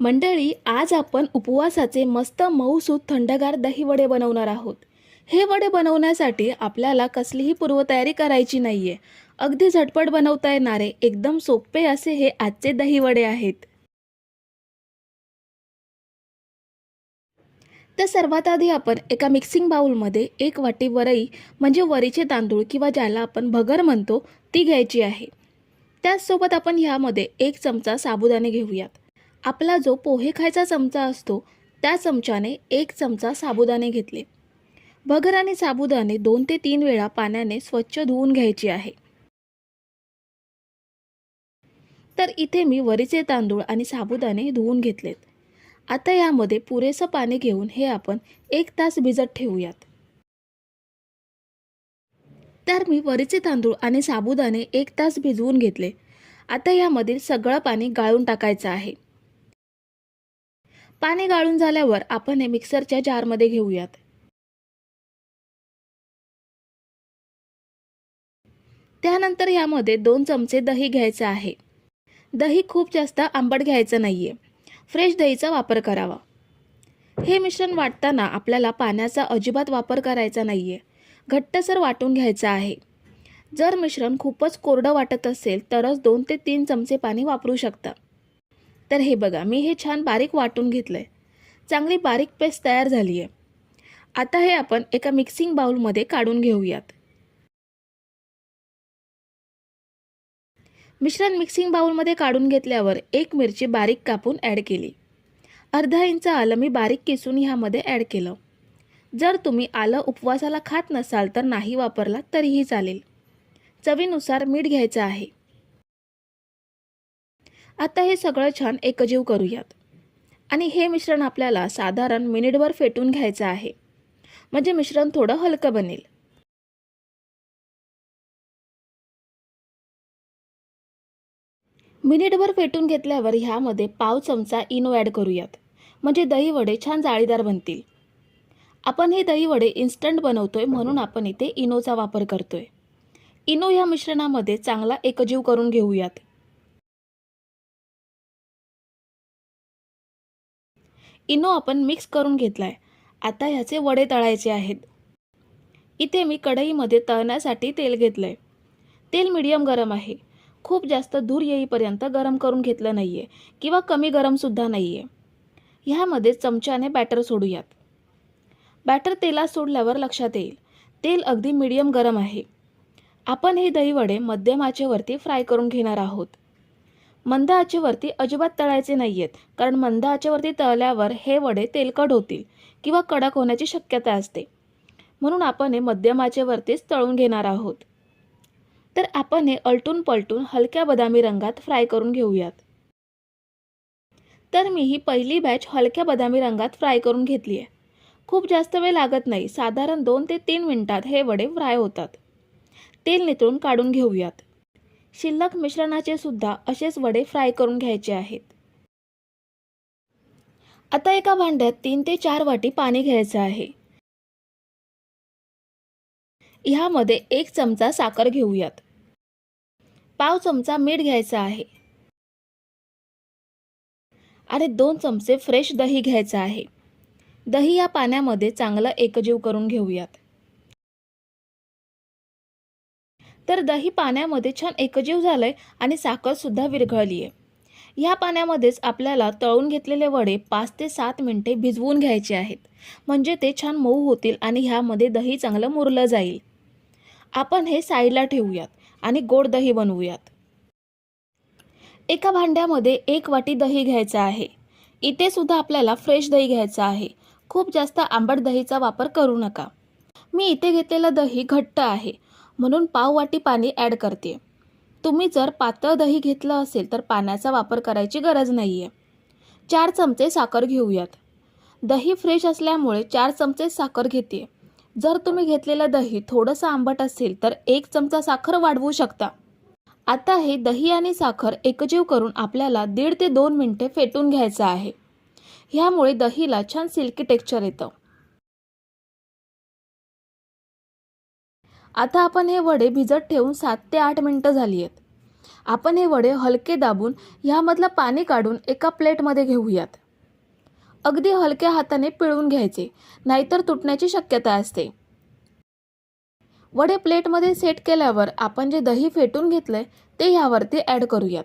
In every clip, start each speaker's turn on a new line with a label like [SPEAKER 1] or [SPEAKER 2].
[SPEAKER 1] मंडळी आज आपण उपवासाचे मस्त मऊसूत थंडगार दही वडे बनवणार आहोत. हे वडे बनवण्यासाठी आपल्याला कसलीही पूर्वतयारी करायची नाही आहे अगदी झटपट बनवता येणारे एकदम सोपे असे हे आजचे दही वडे आहेत. तर सर्वात आधी आपण एका मिक्सिंग बाउलमध्ये एक वाटी वरई म्हणजे वरीचे तांदूळ किंवा ज्याला आपण भगर म्हणतो ती घ्यायची आहे. त्याचसोबत आपण ह्यामध्ये एक चमचा साबुदाणे घेऊयात. आपला जो पोहे खायचा चमचा असतो त्या चमच्याने एक चमचा साबुदाणे घेतले. भगर आणि साबुदाणे दोन ते तीन वेळा पाण्याने स्वच्छ धुवून घ्यायचे आहे. तर इथे मी वरीचे तांदूळ आणि साबुदाणे धुवून घेतलेत. आता यामध्ये पुरेसं पाणी घेऊन हे आपण एक तास भिजत ठेवूयात. तर मी वरीचे तांदूळ आणि साबुदाणे एक तास भिजवून घेतले. आता यामधील सगळं पाणी गाळून टाकायचं आहे. पाणी गाळून झाल्यावर आपण हे मिक्सरच्या जारमध्ये घेऊयात. त्यानंतर यामध्ये दोन चमचे दही घ्यायचं आहे. दही खूप जास्त आंबट घ्यायचं नाहीये. फ्रेश दहीचा वापर करावा. हे मिश्रण वाटताना आपल्याला पाण्याचा अजिबात वापर करायचा नाहीये. घट्टसर वाटून घ्यायचं आहे. जर मिश्रण खूपच कोरडं वाटत असेल तरच दोन ते तीन चमचे पाणी वापरू शकता. तर हे बघा मी हे छान बारीक वाटून घेतलंय. चांगली बारीक पेस्ट तयार झाली आहे आता हे आपण एका मिक्सिंग बाउलमध्ये काढून घेऊयात. मिश्रण मिक्सिंग बाउलमध्ये काढून घेतल्यावर एक मिरची बारीक कापून ॲड केली. अर्धा इंच आलं मी बारीक किसून ह्यामध्ये ॲड केलं. जर तुम्ही आलं उपवासाला खात नसाल तर नाही वापरला तरीही चालेल. चवीनुसार मीठ घ्यायचं आहे. आता हे सगळं छान एकजीव करूयात. आणि हे मिश्रण आपल्याला साधारण मिनिटभर फेटून घ्यायचं आहे. म्हणजे मिश्रण थोडं हलकं बनेल. मिनिटभर फेटून घेतल्यावर ह्यामध्ये पाव चमचा इनो ॲड करूयात. म्हणजे दहीवडे छान जाळीदार बनतील. आपण हे दहीवडे इन्स्टंट बनवतोय म्हणून आपण इथे इनोचा वापर करतोय. इनो ह्या मिश्रणामध्ये चांगला एकजीव करून घेऊयात. इनो आपण मिक्स करून घेतला आहे आता ह्याचे वडे तळायचे आहेत. इथे मी कढईमध्ये तळण्यासाठी तेल घेतलं आहे तेल मीडियम गरम आहे. खूप जास्त धूर येईपर्यंत गरम करून घेतलं नाही आहे किंवा कमी गरमसुद्धा नाही आहे ह्यामध्ये चमच्याने बॅटर सोडूयात. बॅटर तेलात सोडल्यावर लक्षात येईल. तेल अगदी मीडियम गरम आहे. आपण हे दहीवडे मध्यमाचेवरती मध्यम आचेवरती फ्राय करून घेणार आहोत. मंद आचेवरती अजिबात तळायचे नाही आहेत कारण मंद आचेवरती तळल्यावर हे वडे तेलकट होतील किंवा कडक होण्याची शक्यता असते. म्हणून आपण हे मध्यम आचेवरतीच तळून घेणार आहोत. तर आपण हे अलटून पलटून हलक्या बदामी रंगात फ्राय करून घेऊयात. तर मी ही पहिली बॅच हलक्या बदामी रंगात फ्राय करून घेतली आहे. खूप जास्त वेळ लागत नाही साधारण दोन ते तीन मिनिटात हे वडे फ्राय होतात. तेल नितळून काढून घेऊयात. शिल्लक मिश्रणाचे सुद्धा असेच वडे फ्राय करून घ्यायचे आहेत. आता एका भांड्यात तीन ते चार वाटी पाणी घ्यायचं आहे. ह्यामध्ये एक चमचा साखर घेऊयात. पाव चमचा मीठ घ्यायचा आहे. आणि दोन चमचे फ्रेश दही घ्यायचं आहे. दही या पाण्यामध्ये चांगलं एकजीव करून घेऊयात. तर दही पाण्यामध्ये छान एकजीव झालं आहे आणि साखरसुद्धा विरघळली आहे ह्या पाण्यामध्येच आपल्याला तळून घेतलेले वडे पाच ते सात मिनिटे भिजवून घ्यायचे आहेत. म्हणजे ते छान मऊ होतील आणि ह्यामध्ये दही चांगलं मुरलं जाईल. आपण हे साईडला ठेवूयात आणि गोड दही बनवूयात. एका भांड्यामध्ये एक वाटी दही घ्यायचं आहे. इथे सुद्धा आपल्याला फ्रेश दही घ्यायचं आहे. खूप जास्त आंबट दहीचा वापर करू नका. मी इथे घेतलेलं दही घट्ट आहे. म्हणून पाववाटी पाणी ॲड करते. तुम्ही जर पातळ दही घेतलं असेल तर पाण्याचा वापर करायची गरज नाही आहे चार चमचे साखर घेऊयात. दही फ्रेश असल्यामुळे चार चमचे साखर घेते. जर तुम्ही घेतलेलं दही थोडंसं आंबट असेल तर एक चमचा साखर वाढवू शकता. आता हे दही आणि साखर एकजीव करून आपल्याला दीड ते दोन मिनटे फेटून घ्यायचं आहे. ह्यामुळे दहीला छान सिल्की टेक्स्चर येतं. आता आपण हे वडे भिजत ठेवून सात ते आठ मिनटं झाली आहेत आपण हे वडे हलके दाबून ह्यामधलं पाणी काढून एका प्लेटमध्ये घेऊयात. अगदी हलक्या हाताने पिळून घ्यायचे नाहीतर तुटण्याची शक्यता असते. वडे प्लेटमध्ये सेट केल्यावर आपण जे दही फेटून घेतलंय ते ह्यावरती ॲड करूयात.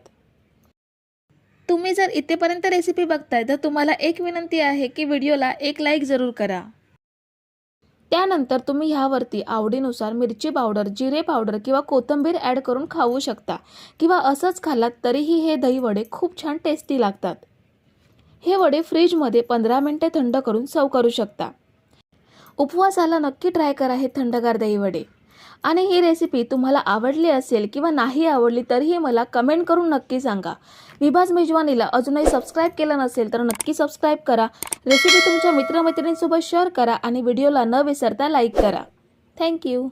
[SPEAKER 1] तुम्ही जर इथेपर्यंत रेसिपी बघताय तर तुम्हाला एक विनंती आहे की व्हिडिओला एक लाईक जरूर करा. त्यानंतर तुम्ही ह्यावरती आवडीनुसार मिरची पावडर जिरे पावडर किंवा कोथिंबीर ॲड करून खाऊ शकता किंवा असंच खाल्लात तरीही हे दही वडे खूप छान टेस्टी लागतात. हे वडे फ्रीजमध्ये पंधरा मिनटे थंड करून सर्व करू शकता. उपवासाला नक्की ट्राय करा हे थंडगार दही वडे. आणि ही रेसिपी तुम्हाला आवडली असेल किंवा नाही आवडली तरीही मला कमेंट करून नक्की सांगा. विभाज मेजवानीला अजूनही सबस्क्राईब केलं नसेल तर नक्की सबस्क्राईब करा. रेसिपी तुमच्या मित्रमैत्रिणींसोबत शेअर करा आणि व्हिडिओला न विसरता लाईक करा. थँक्यू